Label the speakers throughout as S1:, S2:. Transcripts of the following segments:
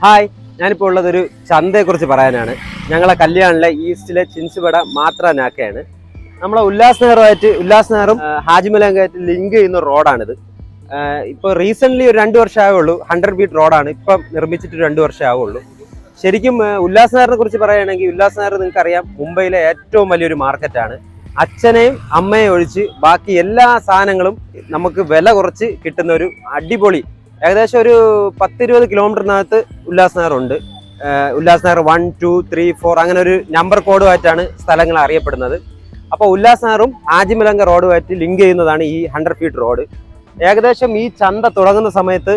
S1: Hi ഞാനിപ്പോൾ ഉള്ളത് ഒരു ചന്തയെക്കുറിച്ച് പറയാനാണ്. ഞങ്ങളെ കല്യാണിലെ ഈസ്റ്റിലെ ചിൻസുപട മാത്ര നാക്കയാണ് നമ്മളെ ഉല്ലാസ് നഗറുമായിട്ട് ഉല്ലാസ് നഗറും ഹാജിമലങ്കായിട്ട് ലിങ്ക് ചെയ്യുന്ന റോഡാണിത്. ഇപ്പോൾ റീസെന്റ്ലി ഒരു രണ്ട് വർഷം ഉള്ളൂ ഹൺഡ്രഡ് ഫീറ്റ് റോഡാണ്. ഇപ്പം നിർമ്മിച്ചിട്ട് രണ്ട് വർഷം ഉള്ളൂ ശരിക്കും ഉല്ലാസ് നഗറിനെ കുറിച്ച് പറയുകയാണെങ്കിൽ ഉല്ലാസ് നഗർ നിങ്ങൾക്കറിയാം മുംബൈയിലെ ഏറ്റവും വലിയൊരു മാർക്കറ്റാണ്. അച്ഛനെയും അമ്മയെയും ഒഴിച്ച് ബാക്കി എല്ലാ സാധനങ്ങളും നമുക്ക് വില കുറച്ച് കിട്ടുന്ന ഒരു അടിപൊളി ഏകദേശം ഒരു പത്തിരുപത് കിലോമീറ്ററിനകത്ത് ഉല്ലാസ് നഗർ ഉണ്ട് Ullas Nagar one two three four അങ്ങനെ ഒരു നമ്പർ കോഡുമായിട്ടാണ് സ്ഥലങ്ങൾ അറിയപ്പെടുന്നത്. അപ്പോൾ ഉല്ലാസ് നഗറും ആജിമലങ്ക റോഡുമായിട്ട് ലിങ്ക് ചെയ്യുന്നതാണ് ഈ ഹൺഡ്രഡ് ഫീറ്റ് റോഡ് ഏകദേശം ഈ ചന്ത തുടങ്ങുന്ന സമയത്ത്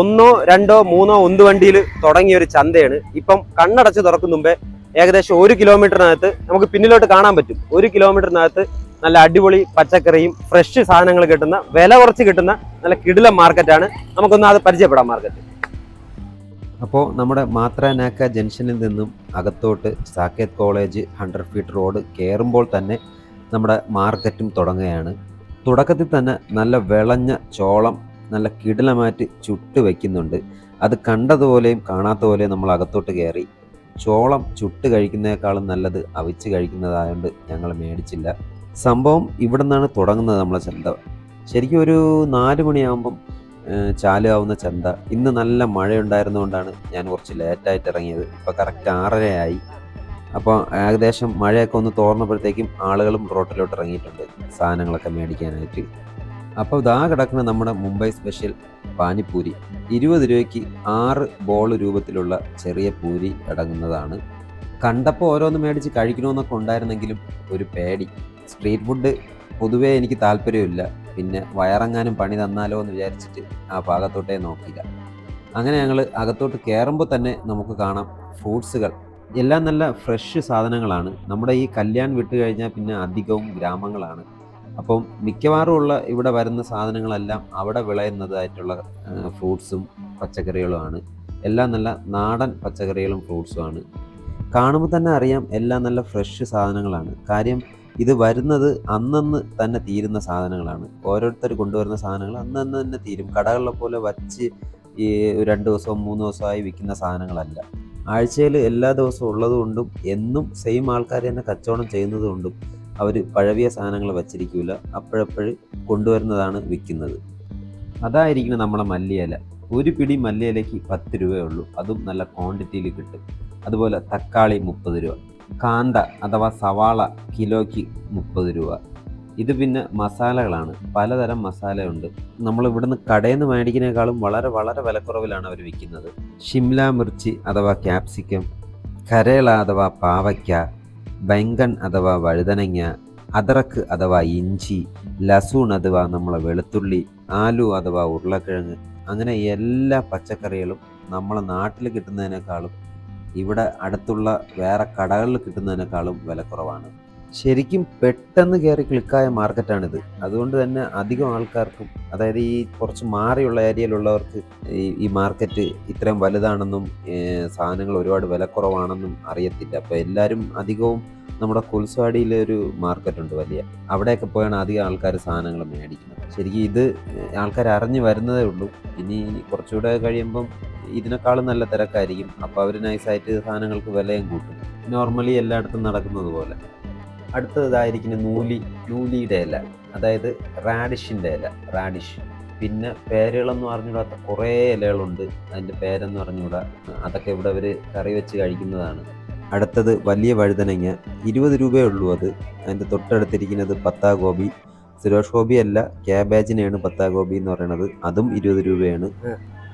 S1: ഒന്നോ രണ്ടോ മൂന്നോ ഒന്ന് വണ്ടിയിൽ തുടങ്ങിയ ഒരു ചന്തയാണ്. ഇപ്പം കണ്ണടച്ച് തുറക്കും മുമ്പേ ഏകദേശം ഒരു കിലോമീറ്ററിനകത്ത് നമുക്ക് പിന്നിലോട്ട് കാണാൻ പറ്റും. ഒരു കിലോമീറ്ററിനകത്ത് നല്ല അടിപൊളി പച്ചക്കറിയും ഫ്രഷ് സാധനങ്ങൾ കിട്ടുന്ന വില കുറച്ച് കിട്ടുന്ന നല്ല കിടിലം മാർക്കറ്റാണ്. നമുക്കൊന്ന് അത് പരിചയപ്പെടാം മാർക്കറ്റ്.
S2: അപ്പോൾ നമ്മുടെ മാത്രനാക്ക ജംഗ്ഷനിൽ നിന്നും അകത്തോട്ട് Saket college hundred feet road കയറുമ്പോൾ തന്നെ നമ്മുടെ മാർക്കറ്റും തുടങ്ങുകയാണ്. തുടക്കത്തിൽ തന്നെ നല്ല വിളഞ്ഞ ചോളം നല്ല കിടിലമായിട്ട് ചുട്ട് വയ്ക്കുന്നുണ്ട് അത് കണ്ടതുപോലെയും കാണാത്ത പോലെയും നമ്മൾ അകത്തോട്ട് കയറി. ചോളം ചുട്ട് കഴിക്കുന്നതിനേക്കാളും നല്ലത് അവിച്ച് കഴിക്കുന്നതായതുകൊണ്ട് ഞങ്ങൾ മേടിച്ചില്ല. സംഭവം ഇവിടെ നിന്നാണ് തുടങ്ങുന്നത് നമ്മളെ ചന്ത. ശരിക്കും ഒരു നാല് മണിയാകുമ്പം ചാലുവാവുന്ന ചന്ത. ഇന്ന് നല്ല മഴയുണ്ടായിരുന്നുകൊണ്ടാണ് ഞാൻ കുറച്ച് ലേറ്റായിട്ട് ഇറങ്ങിയത്. ഇപ്പോൾ കറക്റ്റ് ആറരയായി. അപ്പോൾ ഏകദേശം മഴയൊക്കെ ഒന്ന് തോർന്നപ്പോഴത്തേക്കും ആളുകളും റോട്ടിലോട്ട് ഇറങ്ങിയിട്ടുണ്ട് സാധനങ്ങളൊക്കെ മേടിക്കാനായിട്ട്. അപ്പോൾ ഇതാ കിടക്കുന്ന നമ്മുടെ മുംബൈ സ്പെഷ്യൽ പാനിപ്പൂരി. ഇരുപത് രൂപയ്ക്ക് ആറ് ബോൾ രൂപത്തിലുള്ള ചെറിയ പൂരി അടങ്ങുന്നതാണ്. കണ്ടപ്പോൾ ഓരോന്ന് മേടിച്ച് കഴിക്കണമെന്നൊക്കെ ഉണ്ടായിരുന്നെങ്കിലും ഒരു പേടി. സ്ട്രീറ്റ് ഫുഡ് പൊതുവേ എനിക്ക് താല്പര്യമില്ല. പിന്നെ വയറങ്ങാനും പണി തന്നാലോ എന്ന് വിചാരിച്ചിട്ട് ആ ഭാഗത്തോട്ടേ നോക്കിയില്ല. അങ്ങനെ ഞങ്ങൾ അകത്തോട്ട് കയറുമ്പോൾ തന്നെ നമുക്ക് കാണാം ഫ്രൂട്ട്സുകൾ. എല്ലാം നല്ല ഫ്രഷ് സാധനങ്ങളാണ്. നമ്മുടെ ഈ കല്യാൺ വിട്ട് കഴിഞ്ഞാൽ പിന്നെ അധികവും ഗ്രാമങ്ങളാണ്. അപ്പം മിക്കവാറും ഉള്ള ഇവിടെ വരുന്ന സാധനങ്ങളെല്ലാം അവിടെ വിളയുന്നതായിട്ടുള്ള ഫ്രൂട്ട്സും പച്ചക്കറികളുമാണ്. എല്ലാം നല്ല നാടൻ പച്ചക്കറികളും ഫ്രൂട്ട്സുമാണ് കാണുമ്പോൾ തന്നെ അറിയാം എല്ലാം നല്ല ഫ്രഷ് സാധനങ്ങളാണ്. കാര്യം ഇത് വരുന്നത് അന്നന്ന് തന്നെ തീരുന്ന സാധനങ്ങളാണ്. ഓരോരുത്തർ കൊണ്ടുവരുന്ന സാധനങ്ങൾ അന്നന്ന് തന്നെ തീരും. കടകളിലെ പോലെ വച്ച് ഈ രണ്ട് ദിവസവും മൂന്ന് ദിവസമായി വിൽക്കുന്ന സാധനങ്ങളല്ല. ആഴ്ചയിൽ എല്ലാ ദിവസവും ഉള്ളതുകൊണ്ടും എന്നും സെയിം ആൾക്കാർ തന്നെ കച്ചവടം ചെയ്യുന്നതുകൊണ്ടും അവർ പഴവിയ സാധനങ്ങൾ വച്ചിരിക്കില്ല അപ്പോഴപ്പോഴും കൊണ്ടുവരുന്നതാണ് വിൽക്കുന്നത്. അതായിരിക്കണം നമ്മളെ മല്ലിയില. ഒരു പിടി മല്ലിയിലയ്ക്ക് പത്ത് രൂപയേ ഉള്ളൂ. അതും നല്ല ക്വാണ്ടിറ്റിയിൽ കിട്ടും. അതുപോലെ തക്കാളി മുപ്പത് രൂപ. കാന്ത അഥവാ സവാള കിലോയ്ക്ക് മുപ്പത് രൂപ. ഇത് പിന്നെ മസാലകളാണ്. പലതരം മസാലയുണ്ട്. നമ്മൾ ഇവിടുന്ന് കടയിൽ നിന്ന് മേടിക്കുന്നതിനേക്കാളും വളരെ വളരെ വിലക്കുറവിലാണ് അവർ വിൽക്കുന്നത്. ഷിംല മിർച്ചി അഥവാ ക്യാപ്സിക്കം കരേള അഥവാ പാവയ്ക്ക ബെങ്കൺ അഥവാ വഴുതനങ്ങ അദറക്ക് അഥവാ ഇഞ്ചി ലസൂൺ അഥവാ നമ്മളെ വെളുത്തുള്ളി ആലു അഥവാ ഉരുളക്കിഴങ്ങ് അങ്ങനെ എല്ലാ പച്ചക്കറികളും നമ്മളെ നാട്ടിൽ കിട്ടുന്നതിനേക്കാളും ഇവിടെ അടുത്തുള്ള വേറെ കടകളിൽ കിട്ടുന്നതിനേക്കാളും വില കുറവാണ്. ശരിക്കും പെട്ടെന്ന് കയറി ക്ലിക്കായ മാർക്കറ്റാണിത്. അതുകൊണ്ട് തന്നെ അധികം ആൾക്കാർക്കും അതായത് ഈ കുറച്ച് മാറിയുള്ള ഏരിയയിലുള്ളവർക്ക് ഈ മാർക്കറ്റ് ഇത്രയും വലുതാണെന്നും സാധനങ്ങൾ ഒരുപാട് വിലക്കുറവാണെന്നും അറിയത്തില്ല. അപ്പോൾ എല്ലാവരും അധികവും നമ്മുടെ കുൽസ്വാടിയിലെ ഒരു മാർക്കറ്റ് ഉണ്ട് വലിയ. അവിടെയൊക്കെ പോയാണ് അധികം ആൾക്കാർ സാധനങ്ങൾ മേടിക്കുന്നത്. ശരിക്കും ഇത് ആൾക്കാർ അറിഞ്ഞു വരുന്നതേ ഉള്ളൂ. ഇനി കുറച്ചുകൂടെ കഴിയുമ്പം ഇതിനേക്കാളും നല്ല തിരക്കായിരിക്കും. അപ്പോൾ അവർ നൈസായിട്ട് സാധനങ്ങൾക്ക് വിലയും കൂട്ടും. നോർമലി എല്ലായിടത്തും നടക്കുന്നത് പോലെ. അടുത്തതായിരിക്കും നൂലി നൂലിയുടെ ഇല. അതായത് റാഡിഷിന്റെ ഇല റാഡിഷ് പിന്നെ പേരുകളെന്ന് പറഞ്ഞുകൂടാത്ത കുറേ ഇലകളുണ്ട്. അതിന്റെ പേരെന്ന് പറഞ്ഞുകൂടാ അതൊക്കെ ഇവിടെ അവർ കറി വെച്ച് കഴിക്കുന്നതാണ്. അടുത്തത് വലിയ വഴുതനങ്ങ. ഇരുപത് രൂപയേ ഉള്ളൂ അത്. അതിന്റെ തൊട്ടടുത്തിരിക്കുന്നത് പത്താ ഗോപി സുരേഷ് ഗോപി അല്ല ക്യാബേജിനെയാണ് പത്താ ഗോപി എന്ന് പറയുന്നത്. അതും ഇരുപത് രൂപയാണ്.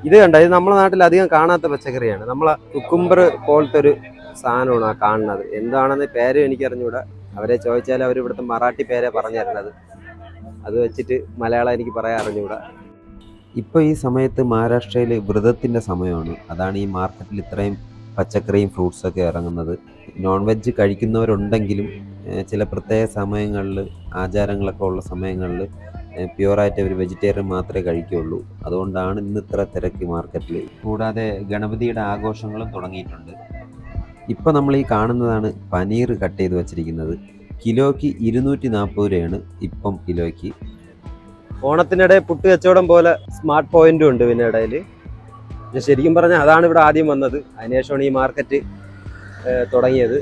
S1: ഇത് കണ്ട? ഇത് നമ്മുടെ നാട്ടിൽ അധികം കാണാത്ത പച്ചക്കറിയാണ്. നമ്മളെ കുക്കുംബർ പോലത്തെ ഒരു സാധനമാണ് ആ കാണുന്നത്. എന്താണെന്ന് പേര് എനിക്ക് അറിഞ്ഞുകൂടാ അവരെ ചോദിച്ചാൽ അവർ ഇവിടുത്തെ മറാഠി പേരെ പറഞ്ഞു തരുന്നത്. അത് വെച്ചിട്ട് മലയാളം എനിക്ക് പറയാൻ അറിഞ്ഞുകൂടാ
S2: ഇപ്പോൾ ഈ സമയത്ത് മഹാരാഷ്ട്രയിൽ വ്രതത്തിന്റെ സമയമാണ്. അതാണ് ഈ മാർക്കറ്റിൽ ഇത്രയും പച്ചക്കറിയും ഫ്രൂട്ട്സൊക്കെ ഇറങ്ങുന്നത്. നോൺ വെജ് കഴിക്കുന്നവരുണ്ടെങ്കിലും ചില പ്രത്യേക സമയങ്ങളിൽ ആചാരങ്ങളൊക്കെ ഉള്ള സമയങ്ങളിൽ പ്യുവറായിട്ട് അവർ വെജിറ്റേറിയൻ മാത്രമേ കഴിക്കുകയുള്ളൂ. അതുകൊണ്ടാണ് ഇന്ന് ഇത്ര തിരക്ക് മാർക്കറ്റിൽ കൂടാതെ ഗണപതിയുടെ ആഘോഷങ്ങളും തുടങ്ങിയിട്ടുണ്ട്. ഇപ്പോൾ നമ്മൾ ഈ കാണുന്നതാണ് പനീർ കട്ട് ചെയ്ത് വെച്ചിരിക്കുന്നത്. കിലോയ്ക്ക് ഇരുന്നൂറ്റി നാൽപ്പത് രൂപയാണ് ഇപ്പം കിലോയ്ക്ക്.
S1: ഓണത്തിനിടെ പുട്ട് കച്ചവടം പോലെ സ്മാർട്ട് പോയിന്റും ഉണ്ട് പിന്നെ ഇടയിൽ ശരിക്കും പറഞ്ഞാൽ അതാണ് ഇവിടെ ആദ്യം വന്നത്. അതിനുശേഷമാണ് ഈ മാർക്കറ്റ് തുടങ്ങിയത്.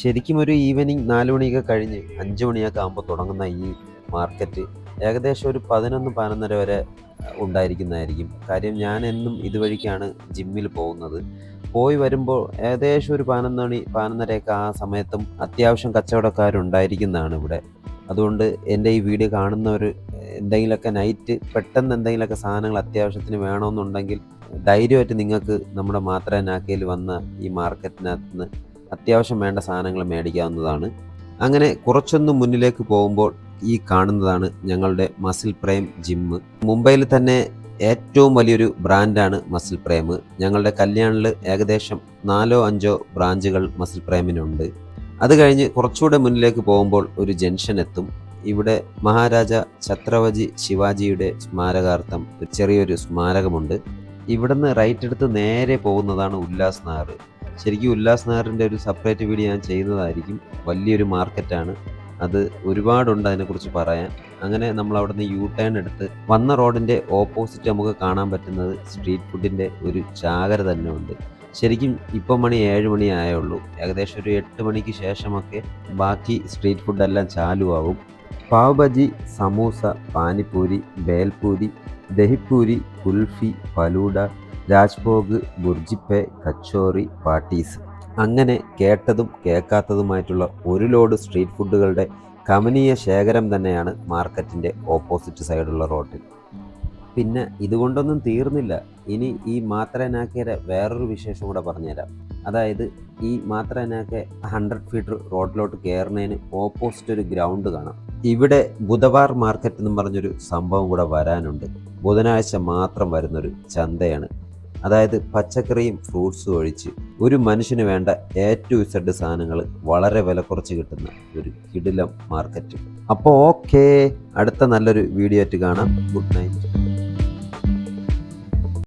S2: ശരിക്കും ഒരു ഈവനിങ് നാല് മണിയൊക്കെ കഴിഞ്ഞ് അഞ്ച് മണിയൊക്കെ ആകുമ്പോൾ തുടങ്ങുന്ന ഈ മാർക്കറ്റ് ഏകദേശം ഒരു പതിനൊന്ന് പതിനൊന്നര വരെ ഉണ്ടായിരിക്കുന്നതായിരിക്കും. കാര്യം ഞാൻ എന്നും ഇതുവഴിക്കാണ് ജിമ്മിൽ പോകുന്നത്. പോയി വരുമ്പോൾ ഏകദേശം ഒരു പതിനൊന്ന് മണി പതിനൊന്നരയൊക്കെ ആ സമയത്തും അത്യാവശ്യം കച്ചവടക്കാരുണ്ടായിരിക്കുന്നതാണ് ഇവിടെ. അതുകൊണ്ട് എന്റെ ഈ വീഡിയോ കാണുന്നവർ എന്തെങ്കിലുമൊക്കെ നൈറ്റ് പെട്ടെന്ന് എന്തെങ്കിലുമൊക്കെ സാധനങ്ങൾ അത്യാവശ്യത്തിന് വേണമെന്നുണ്ടെങ്കിൽ ധൈര്യമായിട്ട് നിങ്ങൾക്ക് നമ്മുടെ മാത്ര നാക്കയിൽ വന്ന ഈ മാർക്കറ്റിനകത്ത് നിന്ന് അത്യാവശ്യം വേണ്ട സാധനങ്ങൾ മേടിക്കാവുന്നതാണ്. അങ്ങനെ കുറച്ചൊന്ന് മുന്നിലേക്ക് പോകുമ്പോൾ ഈ കാണുന്നതാണ് ഞങ്ങളുടെ മസിൽ പ്രേം ജിമ്മ് മുംബൈയിൽ തന്നെ ഏറ്റവും വലിയൊരു ബ്രാൻഡാണ് മസിൽ പ്രേം. ഞങ്ങളുടെ കല്യാണിൽ ഏകദേശം നാലോ അഞ്ചോ ബ്രാഞ്ചുകൾ മസിൽ പ്രേമിനുണ്ട്. അത് കഴിഞ്ഞ് കുറച്ചുകൂടെ മുന്നിലേക്ക് പോകുമ്പോൾ ഒരു ജംഗ്ഷൻ എത്തും. ഇവിടെ മഹാരാജ ഛത്രപതി ശിവാജിയുടെ സ്മാരകാർത്ഥം ചെറിയൊരു സ്മാരകമുണ്ട്. ഇവിടുന്ന് റൈറ്റ് എടുത്ത് നേരെ പോകുന്നതാണ് ഉല്ലാസ് നഗർ ശരിക്കും ഉല്ലാസ് നഗറിന്റെ ഒരു സെപ്പറേറ്റ് വീഡിയോ ഞാൻ ചെയ്യുന്നതായിരിക്കും. വലിയൊരു മാർക്കറ്റാണ് അത് ഒരുപാടുണ്ട് അതിനെക്കുറിച്ച് പറയാൻ. അങ്ങനെ നമ്മൾ അവിടെ നിന്ന് യൂ ടേൺ എടുത്ത് വന്ന റോഡിന്റെ ഓപ്പോസിറ്റ് നമുക്ക് കാണാൻ പറ്റുന്നത് സ്ട്രീറ്റ് ഫുഡിന്റെ ഒരു ചാകര തന്നെ ഉണ്ട് ശരിക്കും ഇപ്പം മണി ഏഴ് മണി ആയുള്ളൂ. ഏകദേശം ഒരു എട്ട് മണിക്ക് ശേഷമൊക്കെ ബാക്കി സ്ട്രീറ്റ് ഫുഡെല്ലാം ചാലുവാകും. പാവ് ബജി സമൂസ പാനിപ്പൂരി ബേൽപൂരി ദഹിപ്പൂരി കുൽഫി ഫലൂഡ രാജ്ഭോഗ് ബുർജിപ്പെ കച്ചോറി പാട്ടീസ്. അങ്ങനെ കേട്ടതും കേൾക്കാത്തതുമായിട്ടുള്ള ഒരു ലോഡ് സ്ട്രീറ്റ് ഫുഡുകളുടെ കമനീയ ശേഖരം തന്നെയാണ് മാർക്കറ്റിന്റെ ഓപ്പോസിറ്റ് സൈഡുള്ള റോഡിൽ പിന്നെ ഇതുകൊണ്ടൊന്നും തീർന്നില്ല. ഇനി ഈ മാത്രനാക്കയുടെ വേറൊരു വിശേഷം കൂടെ പറഞ്ഞുതരാം. അതായത് ഈ മാത്രനാക്ക ഹൺഡ്രഡ് ഫീറ്റ് റോഡിലോട്ട് കയറുന്നതിന് ഓപ്പോസിറ്റ് ഒരു ഗ്രൗണ്ട് കാണാം. ഇവിടെ ബുധവാർ മാർക്കറ്റ് എന്നും പറഞ്ഞൊരു സംഭവം കൂടെ വരാനുണ്ട്. ബുധനാഴ്ച മാത്രം വരുന്നൊരു ചന്തയാണ് അതായത് പച്ചക്കറിയും ഫ്രൂട്ട്സും ഒഴിച്ച് ഒരു മനുഷ്യന് വേണ്ട എ ടു ഇസഡ് സാധനങ്ങൾ വളരെ വില കുറച്ച് കിട്ടുന്ന ഒരു കിടിലം മാർക്കറ്റ്. അപ്പോൾ ഓക്കേ. അടുത്ത നല്ലൊരു വീഡിയോ ആയിട്ട് കാണാം. Good night.